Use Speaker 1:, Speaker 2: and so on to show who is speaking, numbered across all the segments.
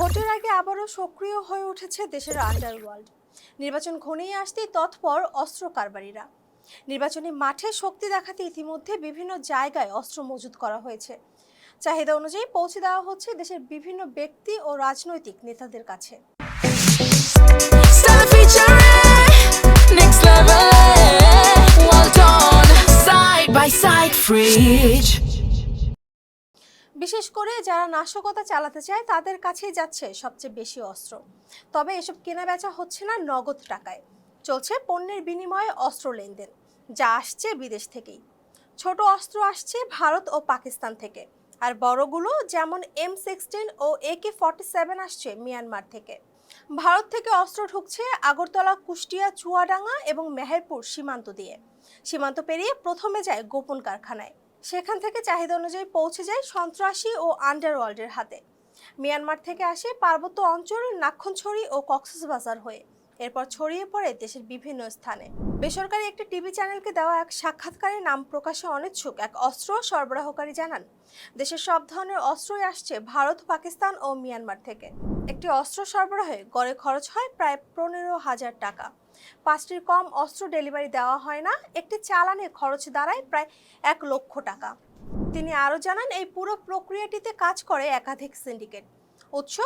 Speaker 1: ভোটের আগে আবারও সক্রিয় হয়ে উঠেছে দেশের আন্ডারওয়ার্ল্ড নির্বাচন ঘনিয়ে আসতেই তৎপর অস্ত্র কারবারিরা নির্বাচনী মাঠে শক্তি দেখাতে ইতিমধ্যে বিভিন্ন জায়গায় অস্ত্র মজুত করা হয়েছে চাহিদা অনুযায়ী পৌঁছে দেওয়া হচ্ছে দেশের বিভিন্ন ব্যক্তি ও রাজনৈতিক নেতাদের কাছে
Speaker 2: next level. Well done, side by side, fridge.
Speaker 1: বিশেষ করে যারা নাশকতা চালাতে চায়, তাদের কাছেই যাচ্ছে সবচেয়ে বেশি অস্ত্র। তবে এসব কেনা বেচা হচ্ছে না নগদ টাকায়। চলছে পণ্যের বিনিময়ে অস্ত্র লেনদেন, যা আসছে বিদেশ থেকেই। ছোট অস্ত্র আসছে ভারত ও পাকিস্তান থেকে, আর বড়গুলো যেমন এম সিক্সটিন ও একে ফর্টি সেভেন আসছে মিয়ানমার থেকে। ভারত থেকে অস্ত্র ঢুকছে আগরতলা, কুষ্টিয়া, চুয়াডাঙ্গা এবং মেহেরপুর সীমান্ত দিয়ে। সীমান্ত পেরিয়ে প্রথমে যায় গোপন কারখানায়। সেখান থেকে চাহিদা অনুযায়ী পৌঁছে যায় সন্ত্রাসী ও আন্ডারওয়ার্ল্ডের হাতে। মিয়ানমার থেকে আসে পার্বত্য অঞ্চল নাক্ষণছড়ি ও কক্সবাজার হয়ে। এরপর ছড়িয়ে পড়ে দেশের বিভিন্ন স্থানে। বেসরকারি একটি টিভি চ্যানেলকে দেওয়া এক সাক্ষাৎকারে নাম প্রকাশে অনিচ্ছুক এক অস্ত্র সরবরাহকারী জানান, দেশের সব ধরনের অস্ত্রই আসছে ভারত, পাকিস্তান ও মিয়ানমার থেকে। একটি অস্ত্র সরবরাহে গড়ে খরচ হয় প্রায় পনেরো হাজার টাকা। পাঁচটির কম অস্ত্র ডেলিভারি দেওয়া হয় না, একটি চালানে খরচ দাঁড়ায় প্রায় এক লক্ষ টাকা। তিনি আরও জানান, এই পুরো প্রক্রিয়াটিতে কাজ করে একাধিক সিন্ডিকেট। উৎস,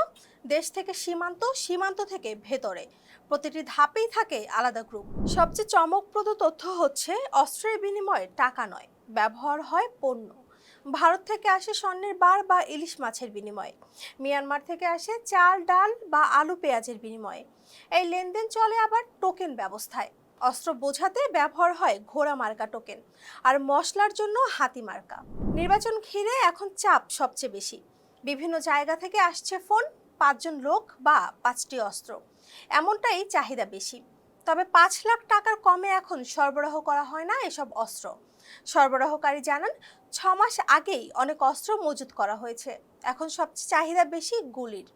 Speaker 1: দেশ থেকে সীমান্ত সীমান্ত থেকে ভেতরে। প্রতিটি ধাপেই থাকে আলাদা গ্রুপ সবচেয়ে চমকপ্রদ তথ্য হচ্ছে অস্ত্রের বিনিময়ে টাকা নয়, ব্যবহার হয় পণ্য। ভারত থেকে আসে স্বর্ণের বার বা ইলিশ মাছের বিনিময়ে। মিয়ানমার থেকে আসে চাল, ডাল বা আলু পেঁয়াজের বিনিময়ে। এই লেনদেন চলে আবার টোকেন ব্যবস্থায়। অস্ত্র বোঝাতে ব্যবহার হয় ঘোড়া মার্কা টোকেন, আর মশলার জন্য হাতি মার্কা। নির্বাচন ঘিরে এখন চাপ সবচেয়ে বেশি। বিভিন্ন জায়গা থেকে আসছে ফোন, পাঁচজন লোক বা পাঁচটি অস্ত্র। এমনটাই চাহিদা বেশি। তবে পাঁচ লাখ টাকার কমে এখন সরবরাহ করা হয় না এসব অস্ত্র। সরবরাহকারী জানান, ছ মাস আগেই অনেক অস্ত্র মজুত করা হয়েছে। এখন সবচেয়ে চাহিদা বেশি গুলির।